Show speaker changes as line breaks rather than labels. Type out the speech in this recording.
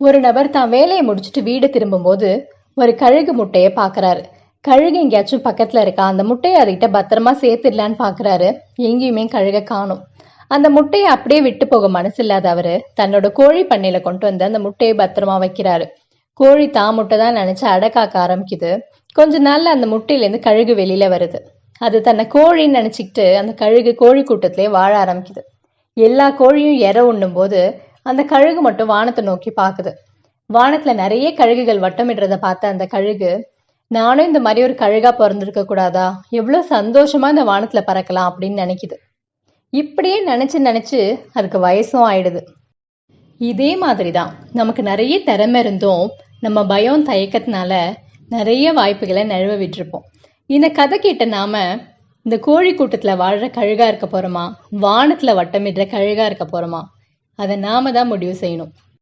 ஒரு நபர் தான் வேலையை முடிச்சுட்டு வீடு திரும்பும்போது ஒரு கழுகு முட்டையை பார்க்கறாரு. கழுகு எங்கேயாச்சும் பக்கத்துல இருக்கா? அந்த முட்டையை அதுகிட்ட பத்திரமா சேர்த்துடலான்னு பார்க்குறாரு. எங்கேயுமே கழுகை காணும். அந்த முட்டையை அப்படியே விட்டு போக மனசு இல்லாத அவரு தன்னோட கோழி பண்ணையில கொண்டு வந்து அந்த முட்டையை பத்திரமா வைக்கிறாரு. கோழி தான் முட்டை தான் நினைச்சு அடக்காக்க ஆரம்பிக்குது. கொஞ்ச நாள்ல அந்த முட்டையிலேருந்து கழுகு வெளியில வருது. அது தன்னை கோழின்னு நினைச்சிக்கிட்டு அந்த கழுகு கோழி கூட்டத்திலே வாழ ஆரம்பிக்குது. எல்லா கோழியும் இற உண்ணும் போது அந்த கழுகு மட்டும் வானத்தை நோக்கி பார்க்குது வானத்துல நிறைய கழுகுகள் வட்டமிடுறத பார்த்த அந்த கழுகு நானும் இந்த மாதிரி ஒரு கழுகா பிறந்திருக்க கூடாதா? எவ்வளவு சந்தோஷமா இந்த வானத்துல பறக்கலாம் அப்படின்னு நினைக்குது. இப்படியே நினைச்சு நினைச்சு அதுக்கு வயசும் ஆயிடுது. இதே மாதிரி தான் நமக்கு நிறைய திறமை இருந்தும் நம்ம பயம் தயக்கத்தினால நிறைய வாய்ப்புகளை நழுவ விட்டுருப்போம். இந்த கதை கேட்ட நாம இந்த கோழி கூட்டத்தில் வாழ்கிற கழுகா இருக்க போகிறோமா வானத்தில் வட்டமிடுற கழுகா இருக்க போகிறோமா அதை நாம தான் முடிவு செய்யணும்.